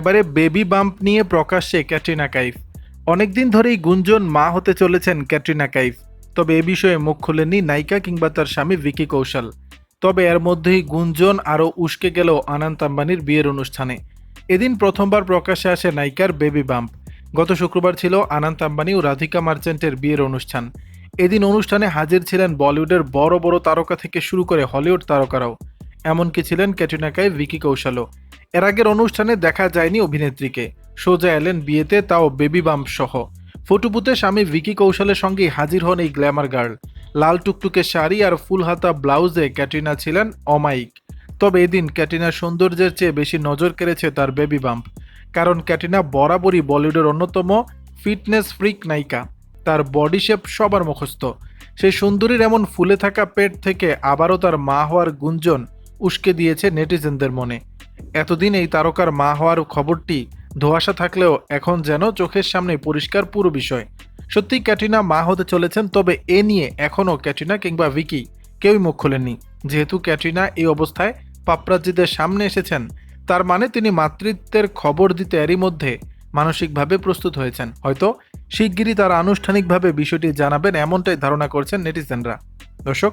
এবারে baby bump নিয়ে প্রকাশ্যে ক্যাটরিনা কাইফ। অনেকদিন ধরেই গুঞ্জন মা হতে চলেছেন ক্যাটরিনা কাইফ। তবে এ বিষয়ে মুখ খুলেননি নায়িকা কিংবা তার স্বামী ভিকি কৌশল। তবে এর মধ্যেই গুঞ্জন আরও উস্কে গেল আনন্ত আম্বানির বিয়ের অনুষ্ঠানে। এদিন প্রথমবার প্রকাশ্যে আসে নায়িকার বেবি বাম্প গত শুক্রবার ছিল আনন্ত আম্বানি ও রাধিকা মার্চেন্টের বিয়ের অনুষ্ঠান। এদিন অনুষ্ঠানে হাজির ছিলেন বলিউডের বড় বড় তারকা থেকে শুরু করে হলিউড তারকারাও। এমনকি ছিলেন ক্যাটরিনা কাইফ ভিকি কৌশলও। এর আগের অনুষ্ঠানে দেখা যায়নি অভিনেত্রীকে। সোজা এলেন বিয়েতে, তাও বেবি বাম্প সহ। ফটুপুতে স্বামী ভিকি কৌশলের সঙ্গে হাজির হন এই গ্ল্যামার গার্ল। লাল টুকটুকে শাড়ি আর ফুল হাতা ব্লাউজে ক্যাটরিনা ছিলেন অমায়িক। তবে এদিন ক্যাটরিনার সৌন্দর্যের চেয়ে বেশি নজর কেড়েছে তার বেবি বাম্প। কারণ ক্যাটরিনা বরাবরই বলিউডের অন্যতম ফিটনেস ফ্রিক নায়িকা। তার বডি শেপ সবার মুখস্থ। সেই সুন্দরীর এমন ফুলে থাকা পেট থেকে আবারও তার মা হওয়ার গুঞ্জন উস্কে দিয়েছে নেটিজেনদের মনে। এতদিন এই তারকার মা হওয়ার খবরটি ধোঁয়াশা থাকলেও এখন যেন চোখের সামনে পরিষ্কার পুরো বিষয়। সত্যি ক্যাটরিনা মা হতে চলেছেন, তবে এ নিয়ে এখনও ক্যাটরিনা কিংবা ভিকি কেউই মুখ খোলেননি। যেহেতু ক্যাটরিনা এই অবস্থায় পাপরাজ্জিদের সামনে এসেছেন, তার মানে তিনি মাতৃত্বের খবর দিতে এরই মধ্যে মানসিকভাবে প্রস্তুত হয়েছেন। হয়তো শিগগিরই তারা আনুষ্ঠানিকভাবে বিষয়টি জানাবেন, এমনটাই ধারণা করছেন নেটিজেনরা। দর্শক